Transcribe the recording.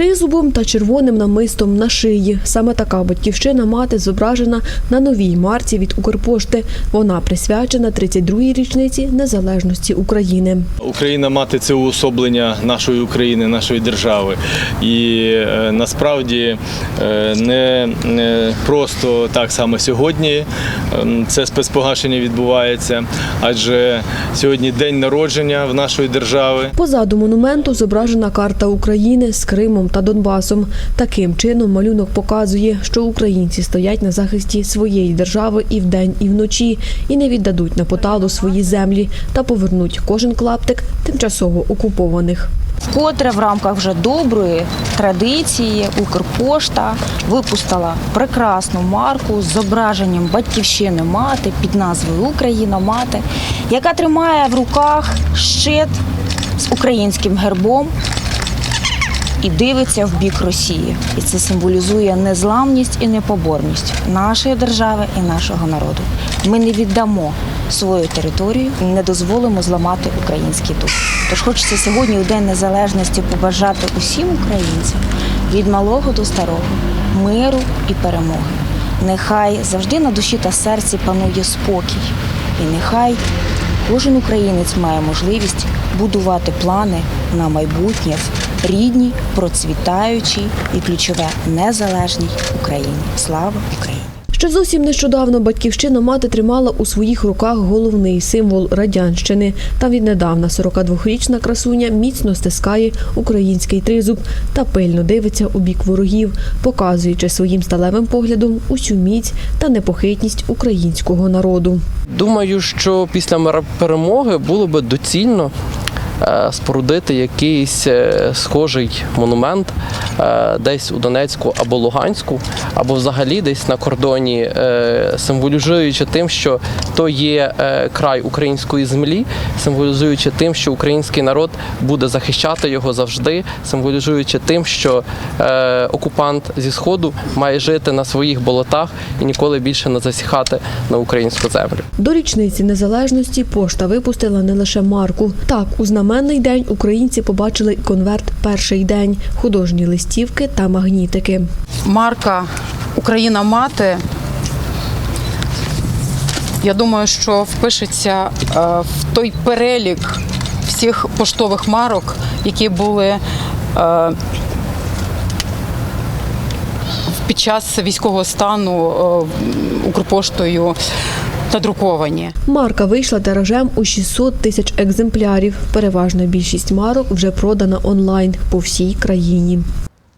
Тризубом та червоним намистом на шиї. Саме така батьківщина мати зображена на новій марці від Укрпошти. Вона присвячена 32-й річниці незалежності України. Україна мати це уособлення нашої України, нашої держави. І е, насправді е, не, не просто так само сьогодні це спецпогашення відбувається, адже сьогодні день народження в нашої держави. Позаду монументу зображена карта України з Кримом та Донбасом. Таким чином малюнок показує, що українці стоять на захисті своєї держави і вдень, і вночі, і не віддадуть на поталу свої землі та повернуть кожен клаптик тимчасово окупованих. Вкотре в рамках вже доброї традиції Укрпошта випустила прекрасну марку з зображенням батьківщини мати під назвою Україна мати, яка тримає в руках щит з українським гербом і дивиться в бік Росії. І це символізує незламність і непоборність нашої держави і нашого народу. Ми не віддамо свою територію, не дозволимо зламати український дух. Тож хочеться сьогодні, у День Незалежності, побажати усім українцям від малого до старого миру і перемоги. Нехай завжди на душі та серці панує спокій, і нехай кожен українець має можливість будувати плани на майбутнє рідній, процвітаючій і ключове незалежній Україні. Слава Україні! Ще зовсім нещодавно батьківщина мати тримала у своїх руках головний символ радянщини. Та віднедавна 42-річна красуня міцно стискає український тризуб та пильно дивиться у бік ворогів, показуючи своїм сталевим поглядом усю міць та непохитність українського народу. Думаю, що після перемоги було би доцільно спорудити якийсь е, схожий монумент е, десь у Донецьку або Луганську, або взагалі десь на кордоні, е, символізуючи тим, що то є е, край української землі, символізуючи тим, що український народ буде захищати його завжди, символізуючи тим, що е, окупант зі сходу має жити на своїх болотах і ніколи більше не засіхати на українську землю. До річниці незалежності пошта випустила не лише марку. Так, у знаменний день українці побачили конверт перший день, художні листівки та магнітики. марка Україна мати. Я думаю, що впишеться е, в той перелік всіх поштових марок, які були е, під час військового стану е, Укрпоштою надруковані. Марка вийшла тиражем у 600 тисяч екземплярів. Переважна більшість марок вже продана онлайн по всій країні.